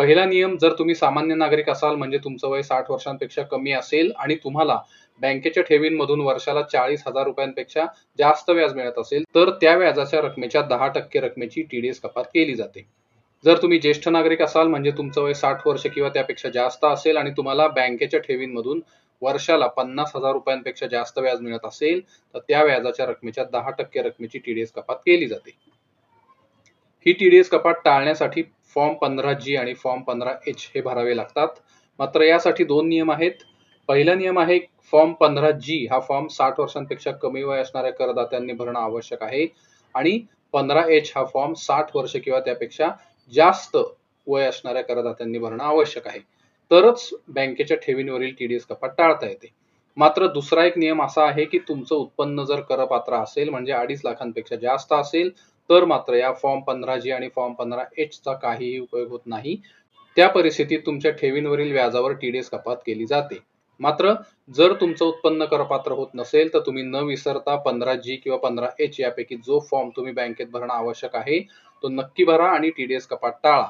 पहिला नियम जर तुम्ही सामान्य नागरिक असाल म्हणजे तुमचं वय साठ वर्षांपेक्षा कमी असेल आणि तुम्हाला बँकेच्या ठेवींमधून वर्षाला चाळीस हजार रुपयांपेक्षा जास्त व्याज मिळत असेल तर त्या व्याजाच्या रकमेच्या दहा टक्के रकमेची टीडीएस कपात केली जाते. जर तुम्ही ज्येष्ठ नागरिक असाल म्हणजे तुमचं वय साठ वर्ष किंवा त्यापेक्षा जास्त असेल आणि तुम्हाला बँकेच्या ठेवींमधून वर्षाला पन्नास हजार रुपयांपेक्षा जास्त व्याज मिळत असेल तर त्या व्याजाच्या रकमेच्या दहा टक्के रकमेची टीडीएस कपात केली जाते. ही टीडीएस कपात टाळण्यासाठी फॉर्म पंधरा जी आणि फॉर्म पंधरा एच हे भरावे लागतात. मात्र यासाठी दोन नियम आहेत. पहिला नियम आहे फॉर्म पंधरा जी हा फॉर्म साठ वर्षांपेक्षा कमी वय असणाऱ्या करदात्यांनी भरणं आवश्यक आहे. आणि पंधरा एच हा फॉर्म साठ वर्ष किंवा त्यापेक्षा जास्त वय असणाऱ्या करदात्यांनी भरणं आवश्यक आहे. तरच बँकेच्या ठेवींवरील टीडीएस कपात टाळता येते. मात्र दुसरा एक नियम असा आहे की तुमचं उत्पन्न जर करपात्र असेल म्हणजे अडीच लाखांपेक्षा जास्त असेल तर मात्र या फॉर्म पंधरा जी आणि फॉर्म पंधरा एच चा काहीही उपयोग होत नाही. त्या परिस्थितीत तुमच्या ठेवींवरील व्याजावर टीडीएस कपात केली जाते. मात्र जर तुमचं उत्पन्न करपात्र होत नसेल तर तुम्ही न विसरता पंधरा जी किंवा पंधरा एच यापैकी जो फॉर्म तुम्ही बँकेत भरणं आवश्यक आहे तो नक्की भरा आणि टीडीएस कपात टाळा.